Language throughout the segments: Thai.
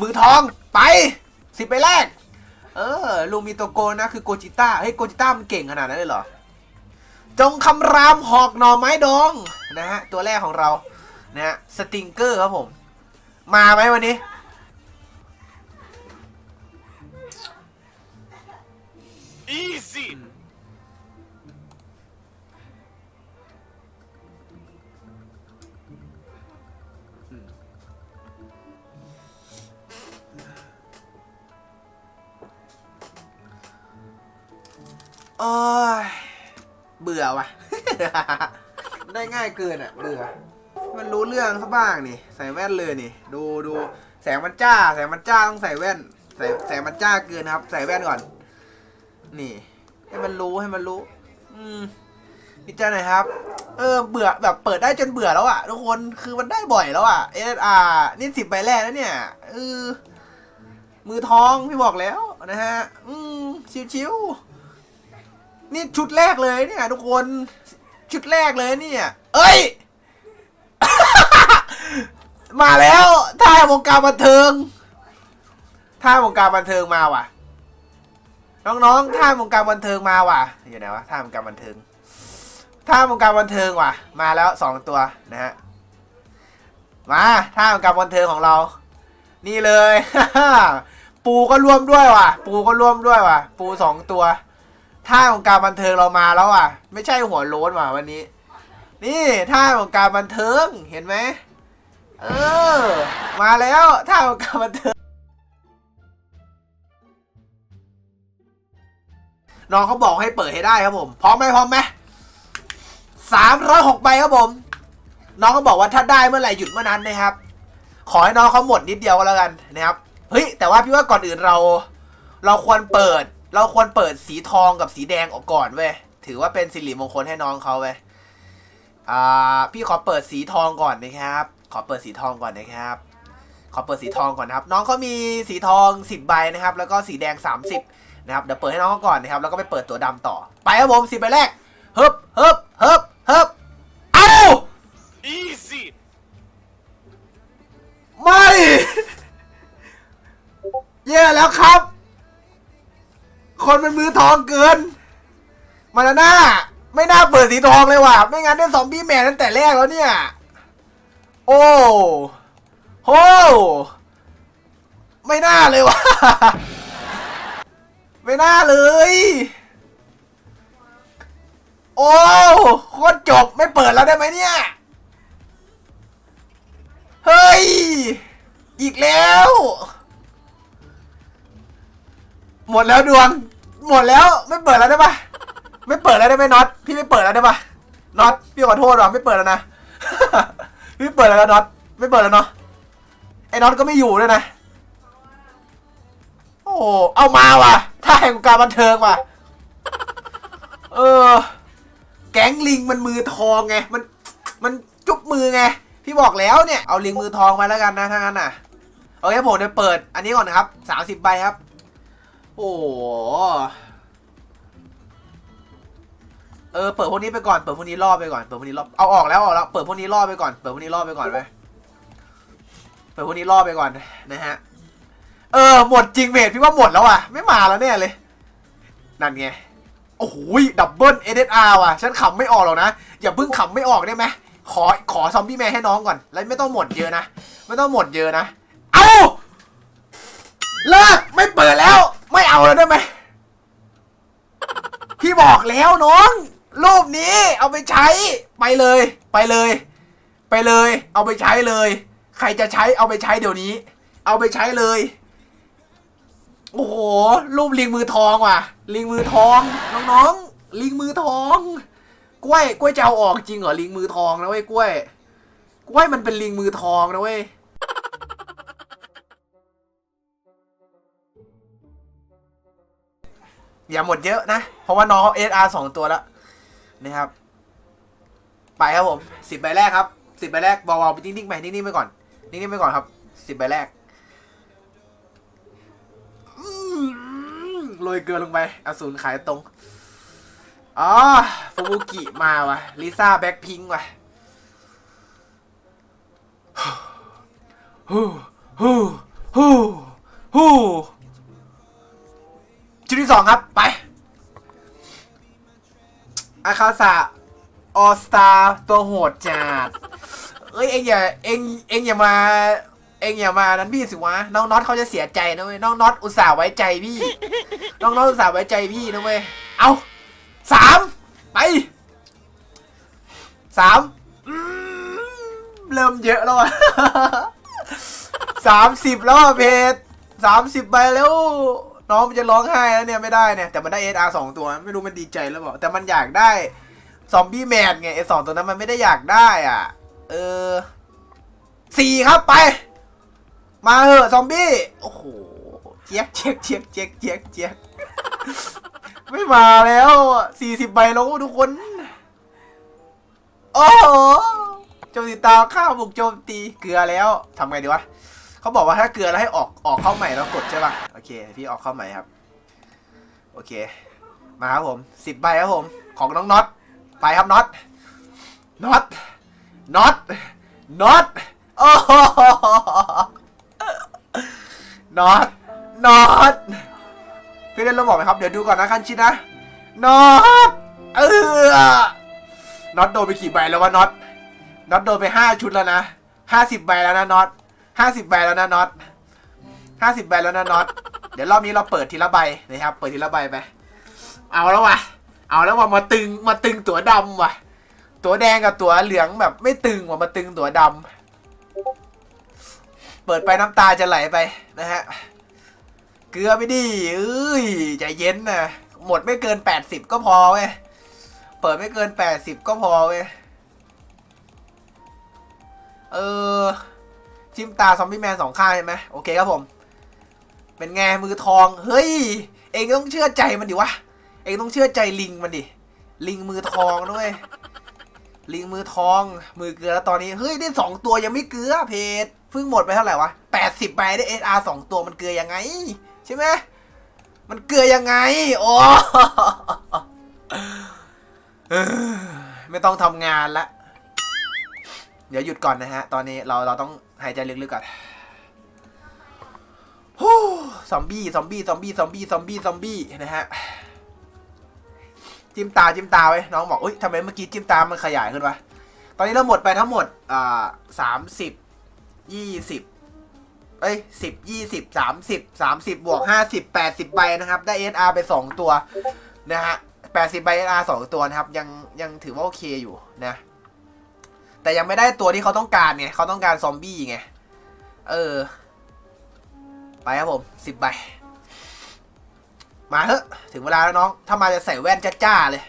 มือทองไปสิบไปแรก เออลุงมีตัวโกนนะคือโกจิต้าเฮ้ยโกจิต้ามันเก่งขนาดนั้นเลยเหรอ จงคำรามหอกหน่อไม้ดองนะฮะตัวแรกของเรานะฮะสติงเกอร์ครับผม มาไหมวันนี้ Easy. โอ้ยเบื่อว่ะ ได้ง่ายเกินอะ เบื่อ มันรู้เรื่องซะบ้างนี่ ใส่แว่นเลยนี่ ดูดูแสงมันจ้า แสงมันจ้าต้องใส่แว่น ใส่แสงมันจ้าเกินครับ ใส่แว่นก่อน นี่ ให้มันรู้ให้มันรู้ อืมพิจารณาครับ เออ เบื่อแบบเปิดได้จนเบื่อแล้วอะทุกคนคือมันได้บ่อยแล้วอะ SSR นี่สิบใบแรกแล้วเนี่ยเออมือทองพี่บอกแล้วนะฮะ อืมชิวๆ นี่ชุดแรกเลยเนี่ยทุกคน ชุดแรกเลยเนี่ย เอ้ย มาแล้วท่าวงการบันเทิงท่าวงการบันเทิงมาว่ะ น้องๆท่าวงการบันเทิงมาว่ะอยู่ไหนวะท่าวงการบันเทิงท่าวงการบันเทิงว่ะ มาแล้วสองตัวนะฮะมาท่าวงการบันเทิงของเรา นี่เลย ปูก็ร่วมด้วยว่ะ ปูก็ร่วมด้วยว่ะ ปูสองตัว ท่าของการบันเทิงเรามาแล้วอะ ไม่ใช่หัวโล้นว่ะวันนี้ นี่ท่าของการบันเทิงเห็นไหมเออ มาแล้วท่าของการบันเทิงน้องเขาบอกให้เปิดให้ได้ครับผมพร้อมไหมพร้อมไหมสามร้อยหกใบครับผม น้องเขาบอกว่าถ้าได้เมื่อไหร่หยุดเมื่อนั้นนะครับ ขอให้น้องเขาหมดนิดเดียวก็แล้วกันนะครับเฮ้ยแต่ว่าพี่ว่าก่อนอื่นเรา เราควรเปิด เราควรเปิดสีทองกับสีแดงออกก่อนเว้ย ถือว่าเป็นสิริมงคลให้น้องเขาเว้ย อ่า พี่ขอเปิดสีทองก่อนนะครับ ขอเปิดสีทองก่อนนะครับ ขอเปิดสีทองก่อนนะครับ น้องเขามีสีทอง 10 ใบนะครับ แล้วก็สีแดง 30 นะครับ เดี๋ยวเปิดให้น้องเขาก่อนนะครับ แล้วก็ไปเปิดตัวดำต่อ ไปครับผมสิบใบแรกฮึบฮึบฮึบฮึบเอ้า Easy. ไม่แย่แล้วครับ คนมันมือทองเกิน มาแล้วน้า ไม่น่าเปิดสีทองเลยว่ะ ไม่งั้นได้ซอมบี้แมนตั้งแต่แรกแล้วเนี่ย โอ้โหไม่น่าเลยว่ะ ไม่น่าเลย โอ้โคตรจบไม่เปิดแล้วได้ไหมเนี่ย เฮ้ย อีกแล้ว หมดแล้วดวง หมดแล้วไม่เปิดแล้วได้ปะไม่เปิดแล้วได้ไหมน็อตพี่ไม่เปิดแล้วได้ปะน็อตพี่ขอโทษว่ะไม่เปิดแล้วนะ พี่ไม่เปิดแล้วน็อตไม่เปิดแล้วเนาะไอ้น็อตก็ไม่อยู่ด้วยนะโอ้เอามาว่ะท่าแห่งการบันเทิงว่ะเออ แก๊งลิงมันมือทองไงมันมันจุบมือไงพี่บอกแล้วเนี่ยเอาลิงมือทองมาแล้วกันนะถ้างั้นน่ะโอเคผมจะเปิดอันนี้ก่อนนะครับสามสิบใบครับ โอ้เออเปิดพวกนี้ไปก่อนเปิดพวกนี้ล่อไปก่อนเปิดพวกนี้ล่อเอาออกแล้วออกแล้วเปิดพวกนี้ล่อไปก่อนเปิดพวกนี้ล่อไปก่อนไปเปิดพวกนี้ล่อไปก่อนนะฮะเออหมดจริงเมทพี่ว่าหมดแล้วอะไม่มาแล้วแน่เลย นั่นไงโอ้โหดับเบิลเอเดอาร์ว่ะฉันขำไม่ออกหรอกนะอย่าเพิ่งขำไม่ออกได้ไหมขอขอซอมบี้แมนให้น้องก่อน แล้วไม่ต้องหมดเยอะนะ ไม่ต้องหมดเยอะนะ เอาเลิกไม่เปิดแล้ว ไม่เอาแล้วได้ไหมพี่บอกแล้วน้อง รูปนี้เอาไปใช้ ไปเลย ไปเลย ไปเลย เอาไปใช้เลย ใครจะใช้เอาไปใช้เดี๋ยวนี้ เอาไปใช้เลย โอ้โห รูปลิงมือทองว่ะ ลิงมือทอง น้องๆ ลิงมือทอง กล้วย กล้วยจะเอาออกจริงเหรอลิงมือทองนะเว้ยกล้วย กล้วยมันเป็นลิงมือทองนะเว้ย อย่าหมดเยอะนะ เพราะว่าน้องเอสอาร์สองตัวแล้วนะครับ ไปครับผมสิบใบแรกครับสิบใบแรกเบาๆไปนิ่งๆไปนิ่งๆไปก่อนนิ่งๆไปก่อนครับสิบใบแรกโรยเกลือลงไปอสูรขายตรงอ๋อฟูบุกิมาวะลิซ่าแบ็คพิงว่ะฮู้ฮู้ฮู้ฮู้ฮู้ ที่สองครับ ไป อาคาสะออสตาตัวโหดจัดเอ้ยเอ็งอย่าเอ็งเอ็งอย่ามา เอ็งอย่ามานั้นพี่สิวะน้องน็อตเขาจะเสียใจนะเว้ยน้องน็อตอุตส่าห์ไว้ใจพี่ น้องน็อตอุตส่าห์ไว้ใจพี่นะเว้ยเอาสามไปสามเริ่มเยอะแล้วอะสามสิบแล้วอะเพจสามสิบใบแล้ว น้องมันจะร้องไห้แล้วเนี่ยไม่ได้เนี่ยแต่มันได้เออาร์สองตัวไม่รู้มันดีใจหรือเปล่าแต่มันอยากได้ซอมบี้แมนไงไอสองตัวนั้นมันไม่ได้อยากได้อะ เออสี่ครับไป มาเหอะซอมบี้โอ้โหเจ๊กเจ๊กเจ๊กเจ๊กเจ๊กเจ๊กไม่มาแล้วสี่สิบใบแล้วทุกคน โอ้โหโจมตีตาข้าวบุกโจมตีเกลือแล้วทำไงดีวะ เขาบอกว่าถ้าเกลือแล้วให้ออกออกเข้าใหม่แล้วกดใช่ป่ะโอเค พี่ออกเข้าใหม่ครับ โอเค มาครับผมสิบใบครับผมของน้องน็อตไปครับน็อตน็อตน็อตน็อตโอ้โหน็อตน็อตพี่เล่นระบอกไหมครับเดี๋ยวดูก่อนนะคันชินะน็อตเออน็อตโดนไปกี่ใบแล้ววะน็อตน็อตโดนไปห้าชุดแล้วนะห้าสิบใบแล้วนะน็อต ห้าสิบใบแล้วนะน็อตห้าสิบใบแล้วนะน็อต เดี๋ยวรอบนี้เราเปิดทีละใบนะครับ เปิดทีละใบไป เอาแล้ววะเอาแล้วว่ะมาตึงมาตึงตัวดำว่ะตัวแดงกับตัวเหลืองแบบไม่ตึงว่ะมาตึงตัวดำ เปิดไปน้ำตาจะไหลไปนะฮะ เกลือไปดิเอ้ยใจเย็นนะหมดไม่เกินแปดสิบก็พอเว้ย เปิดไม่เกินแปดสิบก็พอเว้ย เออ จิ้มตาซอมบี้แมนสองข้างใช่ไหมโอเคครับผม เป็นไงมือทอง เฮ้ย เองต้องเชื่อใจมันดิวะ เองต้องเชื่อใจลิงมันดิ ลิงมือทองด้วย ลิงมือทอง มือเกลือแล้วตอนนี้ เฮ้ยได้สองตัวยังไม่เกลือเพจเพิ่งหมดไปเท่าไหร่วะแปดสิบใบได้เออาร์สองตัวมันเกลือยังไง ใช่ไหมมันเกลือยังไง โอ้ไม่ต้องทำงานละ เดี๋ยวหยุดก่อนนะฮะ ตอนนี้เราเราต้อง หายใจลึกๆก่อนฮู้ซอมบี้ ซอมบี้ ซอมบี้ ซอมบี้ ซอมบี้ ซอมบี้นะฮะ จิ้มตา จิ้มตาไว้น้องบอกอุ้ยทำไมเมื่อกี้จิ้มตา มันขยายขึ้นวะ ตอนนี้เราหมดไปทั้งหมด อ่าสามสิบ ยี่สิบเอ้ยสิบยี่สิบสามสิบสามสิบบวกห้าสิบแปดสิบใบนะครับ ได้เอสอาร์ไปสองตัวนะฮะแปดสิบใบเอสอาร์สองตัวนะครับ ยังยังถือว่าโอเคอยู่นะ แต่ยังไม่ได้ตัวที่เขาต้องการไงเขาต้องการซอมบี้ไง เออ ไปครับผมสิบใบ มาเถอะ ถึงเวลาแล้วน้อง ถ้ามาจะใส่แว่นจ้าๆเลย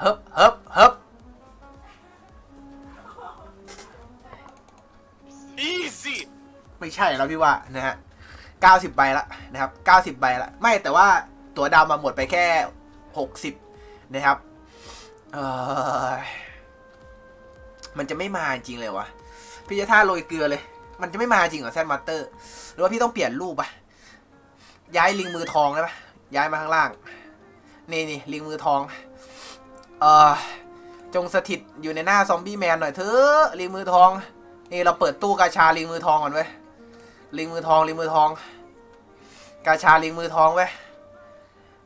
เฮิบเฮิบเฮิบ Easy! ไม่ใช่แล้วพี่ว่านะฮะเก้าสิบใบละนะครับเก้าสิบใบละ ไม่แต่ว่าตัวดำมาหมดไปแค่หกสิบนะครับ เออ มันจะไม่มาจริงเลยวะพี่จะท่าโรยเกลือเลย มันจะไม่มาจริงเหรอแซนมาสเตอร์ หรือว่าพี่ต้องเปลี่ยนรูปปะย้ายลิงมือทองได้ปะย้ายมาข้างล่าง นี่นี่ลิงมือทอง เออจงสถิตอยู่ในหน้าซอมบี้แมนหน่อยเถอะลิงมือทอง นี่เราเปิดตู้กาชาลิงมือทองก่อนเว้ย ลิงมือทองลิงมือทอง กาชาลิงมือทองเว้ย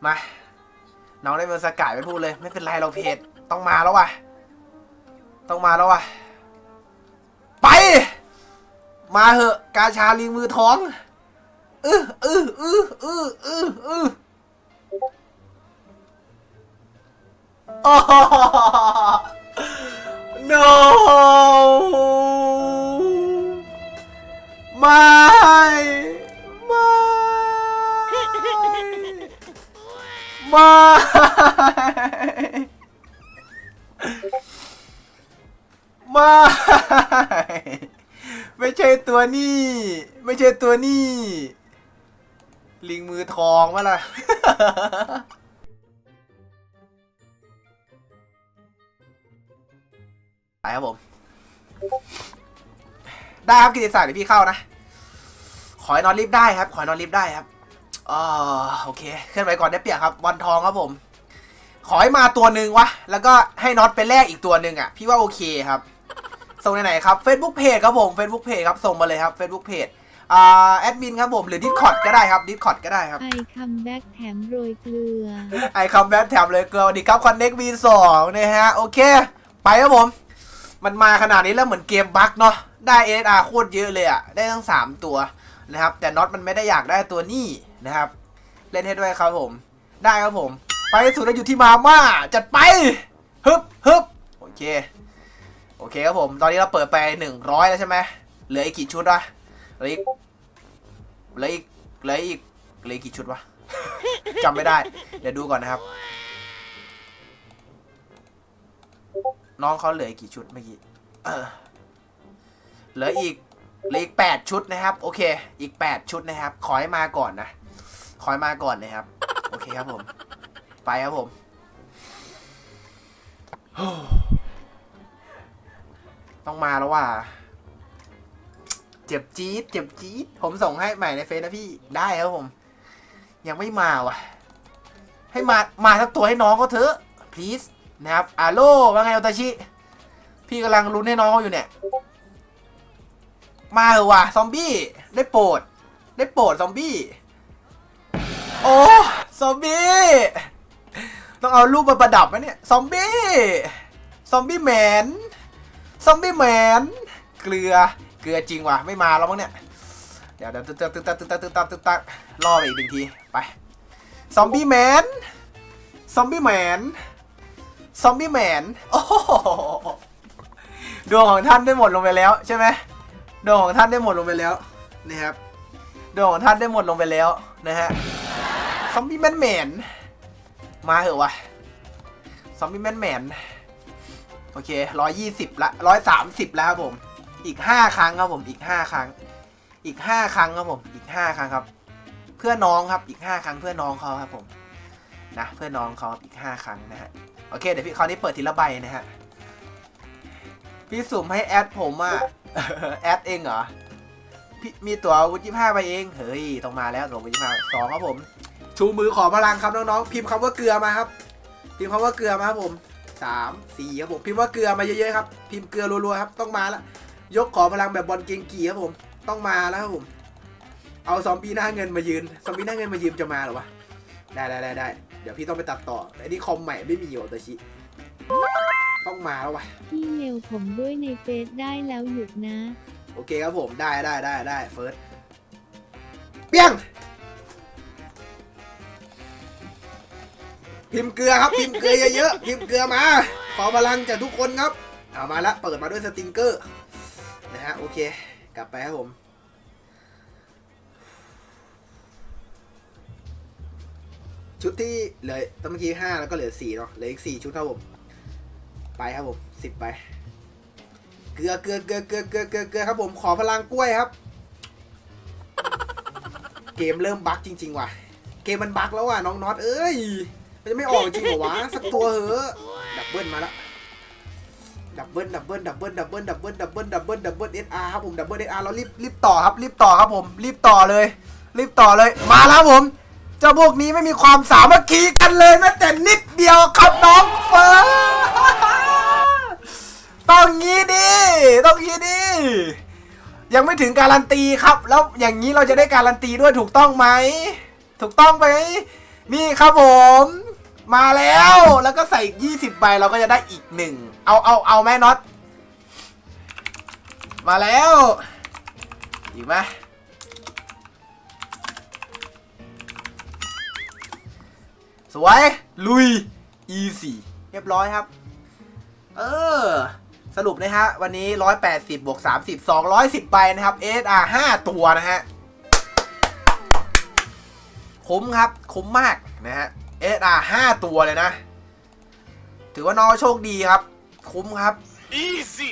มา น้องได้เมือสกายไปพูดเลย ไม่เป็นไรเราเพจต้องมาแล้วว่ะ ต้องมาแล้ววะไป มาเหอะ กาชาลิงมือท้องอืออืออืออืออืออือโอ้ no ไม่ไม่ ไม่ไม่ใช่ตัวนี้ ไม่ใช่ตัวนี้ ลิงมือทองมาล่ะไปครับผม ได้ครับกิติศักดิ์เดี๋ยวพี่เข้านะ ขอให้นอนรีบได้ครับ ขอให้นอนรีบได้ครับอ๋อโอเค เคลื่อนไหวก่อนได้เปรียบครับ วันทองครับผม ขอให้มาตัวหนึ่งวะ แล้วก็ให้น็อตไปแลกอีกตัวหนึ่งอะ พี่ว่าโอเคครับ ส่งไหนๆครับ Facebook Page ครับผม Facebook Page ครับ ส่งมาเลยครับ Facebook Page อ่าแอดมินครับผมหรือ Discord ก็ได้ครับ Discord ก็ได้ครับ ไอคัมแบ็กแถมโรยเกลือ ไอคอมแบทแถมเลยเกลือสวัสดีครับคอนเน็กวีสองนะฮะ โอเค ไปครับผม มันมาขนาดนี้แล้วเหมือนเกมบั๊กเนาะได้ SR โคตรเยอะเลยอะได้ทั้ง 3 ตัวนะครับ แต่น็อตมันไม่ได้อยากได้ตัวนี้นะครับ เล่นให้ด้วยครับผม ได้ครับผม ไปให้สุดแล้วอยู่ที่มาม่าจัดไปฮึบฮึบโอเค โอเคครับผม ตอนนี้เราเปิดไป100แล้วใช่ไหมเหลืออีกกี่ชุดวะเหลืออีกเหลืออีกเหลืออีกเหลือกี่ชุดวะจำไม่ได้ เดี๋ยวดูก่อนนะครับ น้องเขาเหลืออีกกี่ชุดเมื่อกี้เออเหลืออีกเหลืออีกแปดชุดนะครับ โอเค อีกแปดชุดนะครับ ขอให้มาก่อนนะ ขอให้มาก่อนนะครับ โอเคครับผม ไปครับผม ต้องมาแล้วว่าเจ็บจี๊ดเจ็บจี๊ดผมส่งให้ใหม่ในเฟซนะพี่ได้ครับผม ยังไม่มาว่ะ ให้มามาสักตัวให้น้องเขาเถอะ please นะครับอาโลว่าไงโอตาชิ พี่กำลังลุ้นให้น้องเขาอยู่เนี่ย มาเหอะว่ะซอมบี้ ได้โปรด ได้โปรดซอมบี้ โอ้ซอมบี้ ต้องเอารูปมาประดับไหมเนี่ย ซอมบี้ ซอมบี้แมน ซอมบี้แมนเกลือเกลือจริงว่ะไม่มาแล้วมั้งเนี่ยเดี๋ยวเดี๋ยวตึ๊ดตึ๊ดตึ๊ดตึ๊ดตึ๊ดตึ๊ดตึ๊ดตึ๊ดตึ๊ดล่อไปอีกหนึ่งทีไปซอมบี้แมนซอมบี้แมนซอมบี้แมนโอ้โหดวงของท่านได้หมดลงไปแล้วใช่ไหมดวงของท่านได้หมดลงไปแล้วนี่ครับดวงของท่านได้หมดลงไปแล้วนะฮะซอมบี้แมนแมนมาเหอะวะซอมบี้แมนแมน โอเคร้อยยี่สิบละร้อยสามสิบแล้วครับผม อีกห้าครั้งครับผมอีกห้าครั้ง อีกห้าครั้งครับผมอีกห้าครั้งครับ เพื่อน้องครับอีกห้าครั้งเพื่อน้องเขาครับผมนะเพื่อน้องเขาอีกห้าครั้งนะฮะโอเคเดี๋ยวพี่คราวนี้เปิดทีละใบนะฮะพี่สุ่มให้แอดผมอะแอดเองเหรอพี่มีตั๋ววุธยี่ห้าใบเองเฮ้ยต้องมาแล้วตั๋ววุธยี่ห้าสองครับผม ชูมือขอพลังครับน้องๆพิมพ์คำว่าเกลือมาครับ พิมพ์คำว่าเกลือมาครับผม สามสี่ครับผมพิมพ์ว่าเกลือมาเยอะๆครับพิมพ์เกลือรัวๆครับต้องมาแล้วยกขอพลังแบบบอลเกงกีครับผมต้องมาแล้วครับผม เอาซอมบี้หน้าเงินมายืนซอมบี้หน้าเงินมายืนจะมาเหรอวะได้ได้ได้ได้เดี๋ยวพี่ต้องไปตัดต่อไอ้นี่คอมใหม่ไม่มีอยู่ตัวชิต้องมาแล้ววะพี่เมลผมด้วยในเฟซได้แล้วหยุดนะ โอเคครับผมได้ได้ได้ได้เฟิร์สเปี้ยง พิมพ์เกลือครับพิมพ์เกลือเยอะๆพิมพ์เกลือมา ขอพลังจากทุกคนครับเอามาละเปิดมาด้วยสติงเกอร์นะฮะโอเค กลับไปครับผมชุดที่เหลือตอนเมื่อกี้ห้าแล้วก็เหลือสี่เนาะเหลืออีกสี่ชุดครับผม ไปครับผมสิบไป เกลือเกลือเกลือเกลือเกลือเกลือเกลือครับผมขอพลังกล้วยครับ เกมเริ่มบั๊กจริง ๆ ว่ะ เกมมันบั๊กแล้วว่ะน้องน็อตเอ้ย มันจะไม่ออกจริงเหรอวะสักตัวเหอะดับเบิลมาละดับเบิลดับเบิลดับเบิลดับเบิลดับเบิลดับเบิลดับเบิลดับเบิลเอสอาร์ครับผมดับเบิลเอสอาร์เรารีบรีบต่อครับรีบต่อครับผม รีบต่อเลย รีบต่อเลยมาแล้วครับผมเจ้าพวกนี้ไม่มีความสามัคคีกันเลยแม้แต่นิดเดียวครับน้องเฟิร์สต้องงี้ดิต้องงี้ดิยังไม่ถึงการันตีครับ แล้วอย่างนี้เราจะได้การันตีด้วยถูกต้องไหมถูกต้องไหมนี่ครับผม มาแล้วแล้วก็ใส่อีก20ใบเราก็จะได้อีกหนึ่งเอาเอาเอาแม่น็อตมาแล้วอีกไหมสวย ลุย easy เรียบร้อยครับ เออ สรุปนะฮะ วันนี้ 180บวก30 210ใบนะครับ SR 5ตัวนะฮะ คุ้มครับ คุ้มมากนะฮะ SR 5ตัวเลยนะ ถือว่าน้องโชคดีครับ คุ้มครับ Easy.